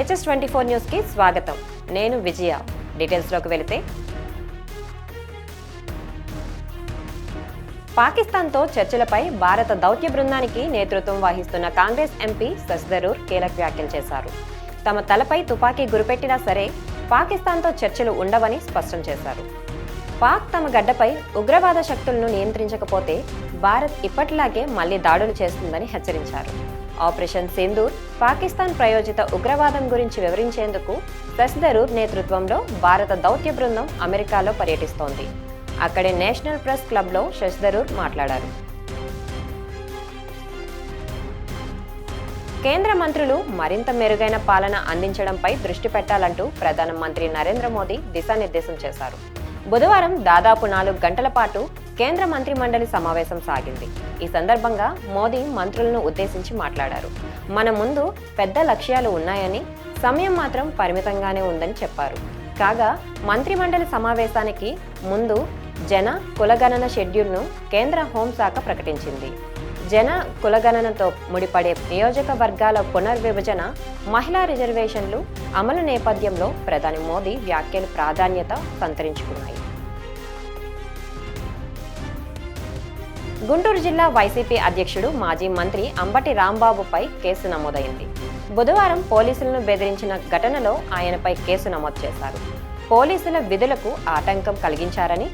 HS twenty four న్యూస్కి స్వాగతం. నేను విజయ. డీటెయిల్స్లోకి వెళితే. పాకిస్తాన్తో చర్చలపై భారత దౌత్య బృందానికి నేతృత్వం వహిస్తున్న కాంగ్రెస్ ఎంపీ శశిధరూర్ కీలక వ్యాఖ్యలు చేశారు. తమ తలపై తుపాకీ గురిపెట్టినా సరే పాకిస్తాన్తో చర్చలు ఉండవని స్పష్టం చేశారు. పాక్ తమ గడ్డపై ఉగ్రవాద శక్తులను నియంత్రించకపోతే భారత్ ఇప్పటిలాగే మళ్ళీ దాడులు చేస్తుందని హెచ్చరించారు. ఆపరేషన్ సింధూర్ పాకిస్తాన్ ప్రయోజిత ఉగ్రవాదం గురించి వివరించేందుకు శశిధరూర్ నేతృత్వంలో భారత దౌత్య బృందం అమెరికాలో పర్యటిస్తోంది. అక్కడే నేషనల్ ప్రెస్ క్లబ్లో శశిధరూర్ మాట్లాడారు. కేంద్ర మంత్రులు మరింత మెరుగైన పాలన అందించడంపై దృష్టి పెట్టాలంటూ ప్రధానమంత్రి నరేంద్ర మోదీ దిశానిర్దేశం చేశారు. బుధవారం దాదాపు నాలుగు గంటల పాటు కేంద్ర మంత్రి మండలి సమావేశం సాగింది. ఈ సందర్భంగా మోదీ మంత్రులను ఉద్దేశించి మాట్లాడారు. మన ముందు పెద్ద లక్ష్యాలు ఉన్నాయని సమయం మాత్రం పరిమితంగానే ఉందని చెప్పారు. కాగా మంత్రి మండలి సమావేశానికి ముందు జన కులగణన షెడ్యూల్ను కేంద్ర హోంశాఖ ప్రకటించింది. జన కులగణనతో ముడిపడే నియోజకవర్గాల పునర్విభజన మహిళా రిజర్వేషన్లు అమలు నేపథ్యంలో ప్రధాని మోదీ వ్యాఖ్యలు ప్రాధాన్యత సంతరించుకున్నాయి. గుంటూరు జిల్లా వైసీపీ అధ్యక్షుడు మాజీ మంత్రి అంబటి రాంబాబుపై కేసు నమోదైంది. బుధవారం పోలీసులను బెదిరించిన ఘటనలో ఆయనపై కేసు నమోదు చేశారు. పోలీసుల విధులకు ఆటంకం కలిగించారని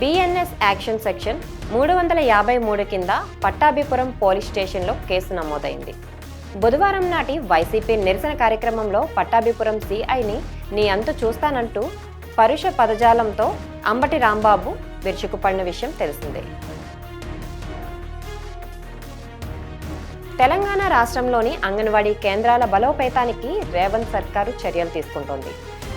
బిఎన్ఎస్ యాక్షన్ సెక్షన్ మూడు వందల యాభై మూడు కింద పట్టాభిపురం పోలీస్ స్టేషన్లో కేసు నమోదైంది. బుధవారం నాటి వైసీపీ నిరసన కార్యక్రమంలో పట్టాభిపురం సిఐని నీ అంతు చూస్తానంటూ పరుష పదజాలంతో అంబటి రాంబాబు విరుచుకుపడిన విషయం తెలిసిందే. తెలంగాణ రాష్ట్రంలోని అంగన్వాడీ కేంద్రాల బలోపేతానికి రేవంత్ సర్కారు చర్యలు తీసుకుంటోంది.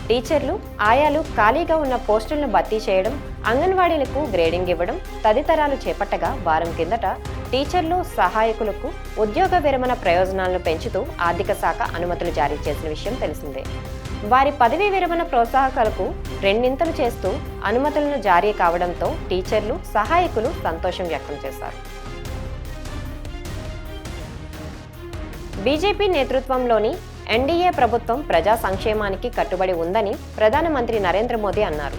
టీచర్లు ఆయాలు ఖాళీగా ఉన్న పోస్టులను భర్తీ చేయడం అంగన్వాడీలకు గ్రేడింగ్ ఇవ్వడం తదితరాలు చేపట్టగా వారం కిందట టీచర్లు సహాయకులకు ఉద్యోగ విరమణ ప్రయోజనాలను పెంచుతూ ఆర్థిక శాఖ అనుమతులు జారీ చేసిన విషయం తెలిసిందే. వారి పదవీ విరమణ ప్రోత్సాహకాలకు రెండింతలు చేస్తూ అనుమతులను జారీ కావడంతో టీచర్లు సహాయకులు సంతోషం వ్యక్తం చేశారు. బీజేపీ నేతృత్వంలోని ఎన్డీఏ ప్రభుత్వం ప్రజా సంక్షేమానికి కట్టుబడి ఉందని ప్రధానమంత్రి నరేంద్ర మోదీ అన్నారు.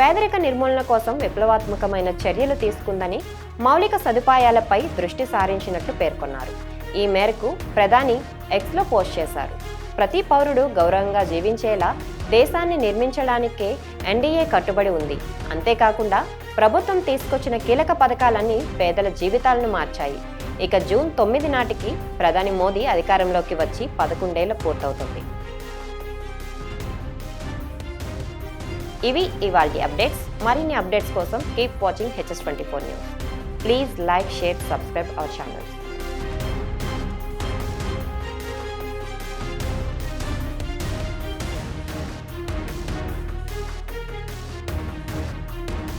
పేదరిక నిర్మూలన కోసం విప్లవాత్మకమైన చర్యలు తీసుకుందని మౌలిక సదుపాయాలపై దృష్టి సారించినట్లు పేర్కొన్నారు. ఈ మేరకు ప్రధాని ఎక్స్లో పోస్ట్ చేశారు. ప్రతి పౌరుడు గౌరవంగా జీవించేలా దేశాన్ని నిర్మించడానికే ఎన్డీఏ కట్టుబడి ఉంది. అంతేకాకుండా ప్రభుత్వం తీసుకొచ్చిన కీలక పథకాలన్నీ పేదల జీవితాలను మార్చాయి. ఇక జూన్ తొమ్మిది నాటికి ప్రధాని మోదీ అధికారంలోకి వచ్చి పదకొండేళ్ళ పూర్తవుతుంది. ఇవి ఇవాళ అప్డేట్స్. మరిన్ని అప్డేట్స్ కోసం keep watching HS twenty four news. Please like share subscribe our channel